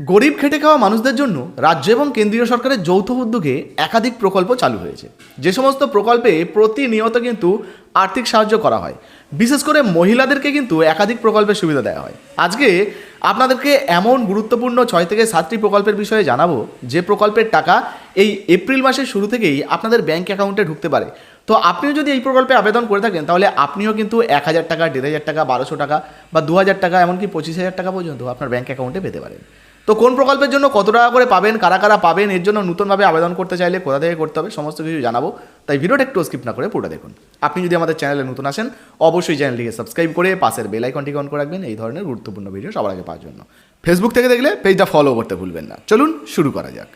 গরিব খেটে খাওয়া মানুষদের জন্য রাজ্য এবং কেন্দ্রীয় সরকারের যৌথ উদ্যোগে একাধিক প্রকল্প চালু হয়েছে। যে সমস্ত প্রকল্পে প্রতিনিয়ত কিন্তু আর্থিক সাহায্য করা হয়। বিশেষ করে মহিলাদেরকে কিন্তু একাধিক প্রকল্পের সুবিধা দেওয়া হয়। আজকে আপনাদেরকে এমন গুরুত্বপূর্ণ ছয় থেকে সাতটি প্রকল্পের বিষয়ে জানাব। যে প্রকল্পের টাকা এই এপ্রিল মাসের শুরু থেকেই আপনাদের ব্যাংক অ্যাকাউন্টে ঢুকতে পারে। তো আপনিও যদি এই প্রকল্পে আবেদন করে থাকেন, তাহলে আপনিও কিন্তু এক হাজার টাকা, দেড় হাজার টাকা, বারোশো টাকা বা দু হাজার টাকা, এমনকি পঁচিশ হাজার টাকা পর্যন্ত আপনার ব্যাংক অ্যাকাউন্টে পেতে পারেন। তো কোন প্রকল্পের জন্য কত টাকা করে পাবেন, কারা কারা পাবেন, এর জন্য নতুনভাবে আবেদন করতে চাইলে কোথা থেকে করতে হবে, সমস্ত কিছু জানাব। তাই ভিডিওটা একটু স্কিপ না করে পুরোটা দেখুন। আপনি যদি আমাদের চ্যানেলে নতুন আসেন, অবশ্যই চ্যানেলটিকে সাবস্ক্রাইব করে পাশের বেল আইকনটিকে অন করে রাখবেন, এই ধরনের গুরুত্বপূর্ণ ভিডিও সবার আগে পাওয়ার জন্য। ফেসবুক থেকে দেখলে পেজটা ফলো করতে ভুলবেন না। চলুন শুরু করা যাক।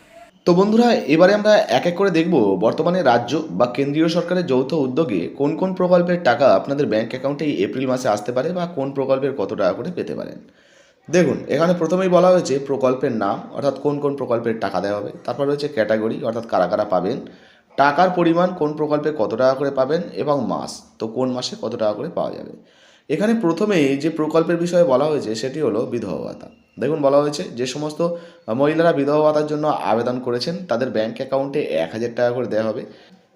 তো বন্ধুরা, এবারে আমরা এক এক করে দেখব বর্তমানে রাজ্য বা কেন্দ্রীয় সরকারের যৌথ উদ্যোগে কোন কোন প্রকল্পের টাকা আপনাদের ব্যাংক অ্যাকাউন্টে এই এপ্রিল মাসে আসতে পারে বা কোন প্রকল্পের কত টাকা করে পেতে পারেন। দেখুন, এখানে প্রথমেই বলা হয়েছে প্রকল্পের নাম, অর্থাৎ কোন কোন প্রকল্পের টাকা দেওয়া হবে। তারপর রয়েছে ক্যাটাগরি, অর্থাৎ কারা কারা পাবেন। টাকার পরিমাণ কোন প্রকল্পে কত টাকা করে পাবেন এবং মাস, তো কোন মাসে কত টাকা করে পাওয়া যাবে। এখানে প্রথমেই যে প্রকল্পের বিষয়ে বলা হয়েছে, সেটি হলো বিধবা ভাতা। দেখুন, বলা হয়েছে যে সমস্ত মহিলারা বিধবা ভাতার জন্য আবেদন করেছেন, তাদের ব্যাংক অ্যাকাউন্টে এক হাজার টাকা করে দেওয়া হবে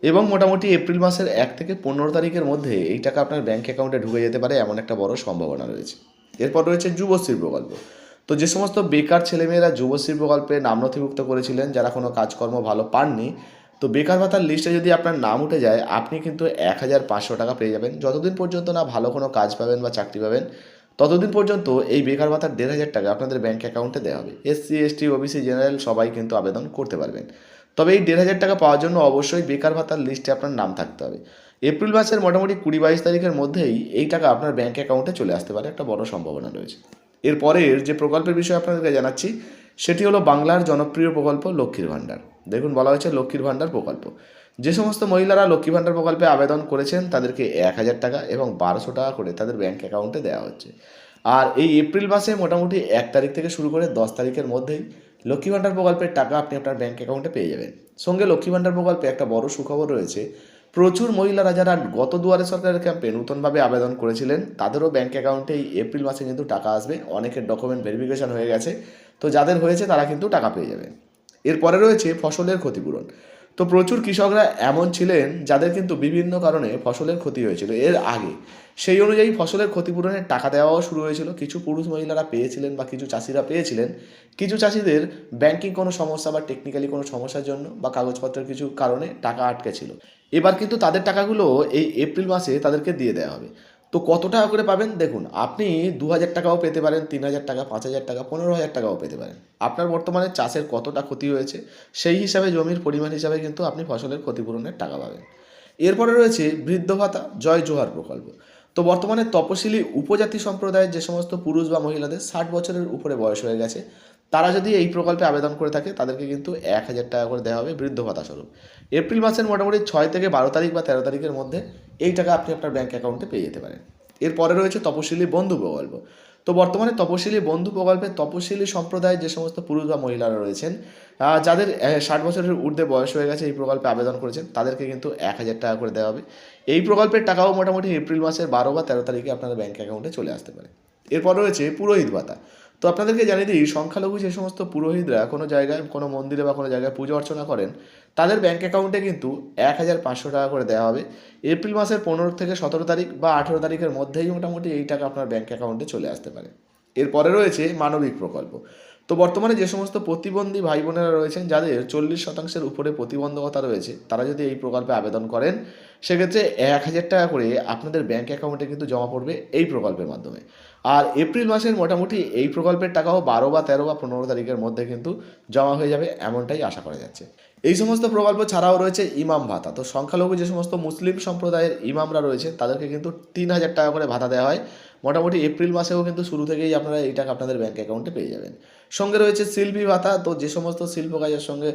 এবং মোটামুটি এপ্রিল মাসের এক থেকে পনেরো তারিখের মধ্যে এই টাকা আপনার ব্যাংক অ্যাকাউন্টে ঢুকে যেতে পারে, এমন একটা বড় সম্ভাবনা রয়েছে। এরপর রয়েছে যুবশ্রী প্রকল্প। তো যে সমস্ত বেকার ছেলেমেয়েরা যুবশ্রী প্রকল্পে নাম নথিভুক্ত করেছিলেন, যারা কোনো কাজকর্ম ভালো পাননি, তো বেকার ভাতার লিস্টে যদি আপনার নাম উঠে যায়, আপনি কিন্তু এক হাজার পাঁচশো টাকা পেয়ে যাবেন। যতদিন পর্যন্ত না ভালো কোনো কাজ পাবেন বা চাকরি পাবেন, ততদিন পর্যন্ত এই বেকার ভাতার দেড় হাজার টাকা আপনাদের ব্যাঙ্ক অ্যাকাউন্টে দেওয়া হবে। এসসি এসটি ওবিসি জেনারেল সবাই কিন্তু আবেদন করতে পারবেন। তবে এই দেড় হাজার টাকা পাওয়ার জন্য অবশ্যই বেকার ভাতার লিস্টে আপনার নাম থাকতে হবে। এপ্রিল মাসের মোটামুটি কুড়ি বাইশ তারিখের মধ্যেই এই টাকা আপনার ব্যাঙ্ক অ্যাকাউন্টে চলে আসতে পারে, একটা বড় সম্ভাবনা রয়েছে। এরপরের যে প্রকল্পের বিষয়ে আপনাদেরকে জানাচ্ছি, সেটি হলো বাংলার জনপ্রিয় প্রকল্প লক্ষ্মীর ভাণ্ডার। দেখুন, বলা হয়েছে লক্ষ্মীর ভাণ্ডার প্রকল্প। যে সমস্ত মহিলারা লক্ষ্মী ভাণ্ডার প্রকল্পে আবেদন করেছেন, তাদেরকে এক হাজার টাকা এবং বারোশো টাকা করে তাদের ব্যাঙ্ক অ্যাকাউন্টে দেওয়া হচ্ছে। আর এই এপ্রিল মাসে মোটামুটি এক তারিখ থেকে শুরু করে দশ তারিখের মধ্যেই লক্ষ্মী ভাণ্ডার প্রকল্পের টাকা আপনি আপনার ব্যাঙ্ক অ্যাকাউন্টে পেয়ে যাবেন। সঙ্গে লক্ষ্মী ভাণ্ডার প্রকল্পে একটা বড় সুখবর রয়েছে প্রচুর মহিলারা যারা গত দুয়ারে সরকারের ক্যাম্পে নতুনভাবে আবেদন করেছিলেন, তাদেরও ব্যাঙ্ক অ্যাকাউন্টে এই এপ্রিল মাসে কিন্তু টাকা আসবে। অনেকের ডকুমেন্ট ভেরিফিকেশন হয়ে গেছে। তো যাদের হয়েছে তারা কিন্তু টাকা পেয়ে যাবে। এরপরে রয়েছে ফসলের ক্ষতিপূরণ। তো প্রচুর কৃষকরা এমন ছিলেন যাদের কিন্তু বিভিন্ন কারণে ফসলের ক্ষতি হয়েছিল এর আগে। সেই অনুযায়ী ফসলের ক্ষতিপূরণের টাকা দেওয়াও শুরু হয়েছিল। কিছু পুরুষ মহিলারা পেয়েছিলেন বা কিছু চাষিরা পেয়েছিলেন। কিছু চাষিদের ব্যাংকিং কোনো সমস্যা বা টেকনিক্যালি কোনো সমস্যার জন্য বা কাগজপত্রের কিছু কারণে টাকা আটকে ছিল। এবার কিন্তু তাদের টাকাগুলো এই এপ্রিল মাসে তাদেরকে দিয়ে দেওয়া হবে। তো কত টাকা করে পাবেন? দেখুন, আপনি দু হাজার টাকাও পেতে পারেন তিন হাজার টাকা পাঁচ হাজার টাকা পনেরো হাজার টাকাও পেতে পারেন। আপনার বর্তমানে চাষের কতটা ক্ষতি হয়েছে, সেই হিসাবে, জমির পরিমাণ হিসাবে কিন্তু আপনি ফসলের ক্ষতিপূরণের টাকা পাবেন। এরপরে রয়েছে বৃদ্ধ ভাতা, জয় জোহার প্রকল্প। তো বর্তমানে তপশিলি উপজাতি সম্প্রদায়ের যে সমস্ত পুরুষ বা মহিলাদের ষাট বছরের উপরে বয়স হয়ে গেছে তারা যদি এই প্রকল্পে আবেদন করে থাকে, তাদেরকে কিন্তু এক হাজার টাকা করে দেওয়া হবে বৃদ্ধ ভাতা স্বরূপ। এপ্রিল মাসের মোটামুটি ছয় থেকে বারো তারিখ বা তেরো তারিখের মধ্যে এই টাকা আপনি আপনার ব্যাঙ্ক অ্যাকাউন্টে পেয়ে যেতে পারেন। এরপরে রয়েছে তপশিলি বন্ধু প্রকল্প। তো বর্তমানে তপশিলি বন্ধু প্রকল্পে তপশিলি সম্প্রদায়ের যে সমস্ত পুরুষ বা মহিলারা রয়েছেন যাদের ষাট বছরের ঊর্ধ্বে বয়স হয়ে গেছে এই প্রকল্পে আবেদন করেছেন, তাদেরকে কিন্তু এক হাজার টাকা করে দেওয়া হবে। এই প্রকল্পের টাকাও মোটামুটি এপ্রিল মাসের বারো বা তেরো তারিখে আপনাদের ব্যাঙ্ক অ্যাকাউন্টে চলে আসতে পারে। এরপর রয়েছে পুরোহিত ভাতা। তো আপনাদেরকে জানিয়ে দিই, সংখ্যালঘু যে সমস্ত পুরোহিতরা কোনো জায়গায়, কোনো মন্দিরে বা কোনো জায়গায় পুজো অর্চনা করেন, তাদের ব্যাঙ্ক অ্যাকাউন্টে কিন্তু এক হাজার পাঁচশো টাকা করে দেওয়া হবে। এপ্রিল মাসের পনেরো থেকে সতেরো তারিখ বা আঠেরো তারিখের মধ্যেই মোটামুটি এই টাকা আপনার ব্যাঙ্ক অ্যাকাউন্টে চলে আসতে পারে। এরপরে রয়েছে মানবিক প্রকল্প। তো বর্তমানে যে সমস্ত প্রতিবন্ধী ভাই বোনেরা রয়েছেন, যাদের চল্লিশ শতাংশের উপরে প্রতিবন্ধকতা রয়েছে, তারা যদি এই প্রকল্পে আবেদন করেন, সেক্ষেত্রে এক হাজার টাকা করে আপনাদের ব্যাঙ্ক অ্যাকাউন্টে কিন্তু জমা পড়বে এই প্রকল্পের মাধ্যমে। আর এপ্রিল মাসের মোটামুটি এই প্রকল্পের টাকাও বারো বা তেরো বা পনেরো তারিখের মধ্যে কিন্তু জমা হয়ে যাবে এমনটাই আশা করা যাচ্ছে। এই সমস্ত প্রকল্প ছাড়াও রয়েছে ইমাম ভাতা। তো সংখ্যালঘু যে সমস্ত মুসলিম সম্প্রদায়ের ইমামরা রয়েছে, তাদেরকে কিন্তু তিন হাজার টাকা করে ভাতা দেওয়া হয়। মোটামুটি এপ্রিল মাসেও কিন্তু শুরু থেকেই আপনারা এই টাকা আপনাদের ব্যাঙ্ক অ্যাকাউন্টে পেয়ে যাবেন। সঙ্গে রয়েছে শিল্পী ভাতা। তো যে সমস্ত শিল্প কাজের সঙ্গে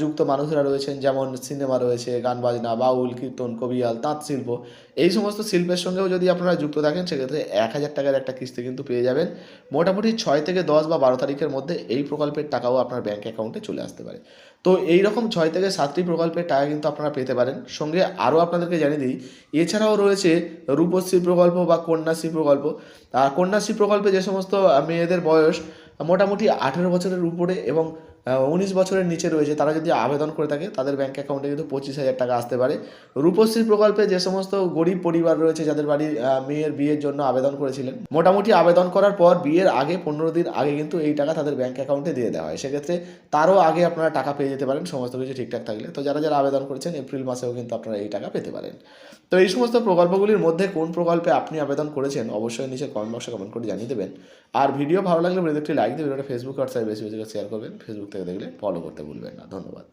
যুক্ত মানুষরা রয়েছেন, যেমন সিনেমা রয়েছে, গান বাজনা, বাউল, কীর্তন, কবিয়াল, তাঁত শিল্প, এই সমস্ত শিল্পের সঙ্গেও যদি আপনারা যুক্ত থাকেন, সেক্ষেত্রে এক হাজার টাকার একটা কিস্তি কিন্তু পেয়ে যাবেন। মোটামুটি ছয় থেকে দশ বা বারো তারিখের মধ্যে এই প্রকল্পের টাকাও আপনার ব্যাঙ্ক অ্যাকাউন্টে চলে আসতে পারে। তো এই রকম ছয় থেকে সাতটি প্রকল্পের টাকা কিন্তু আপনারা পেতে পারেন। সঙ্গে আরও আপনাদেরকে জানিয়ে দিই, এছাড়াও রয়েছে রূপশ্রী প্রকল্প বা কন্যাশ্রী প্রকল্প। আর কন্যাশ্রী প্রকল্পে যে সমস্ত মেয়েদের বয়স মোটামুটি আঠেরো বছরের উপরে এবং উনিশ বছরের নিচে রয়েছে। তারা যদি আবেদন করে থাকে, তাদের ব্যাঙ্ক অ্যাকাউন্টে কিন্তু পঁচিশ হাজার টাকা আসতে পারে। রূপশ্রী প্রকল্পে যে সমস্ত গরিব পরিবার রয়েছে, যাদের বাড়ির মেয়ের বিয়ের জন্য আবেদন করেছিলেন, মোটামুটি আবেদন করার পর বিয়ের আগে, পনেরো দিন আগে কিন্তু এই টাকা তাদের ব্যাঙ্ক অ্যাকাউন্টে দিয়ে দেওয়া হয়। সেক্ষেত্রে তারও আগে আপনারা টাকা পেয়ে যেতে পারেন, সমস্ত কিছু ঠিকঠাক থাকলে। তো যারা যারা আবেদন করেছেন, এপ্রিল মাসেও কিন্তু আপনারা এই টাকা পেতে পারেন। তো এই সমস্ত প্রকল্পগুলির মধ্যে কোন প্রকল্পে আপনি আবেদন করেছেন, অবশ্যই নিচে কমেন্ট বক্সে কমেন্ট করে জানিয়ে দেবেন। আর ভিডিও ভালো লাগলে ভিডিওটি লাইক ভিডিওটা ফেসবুক হোয়াটসঅ্যাপে বেশি বেশি শেয়ার করবেন। ফেসবুক থেকে দেখলে ফলো করতে ভুলবেন না। ধন্যবাদ।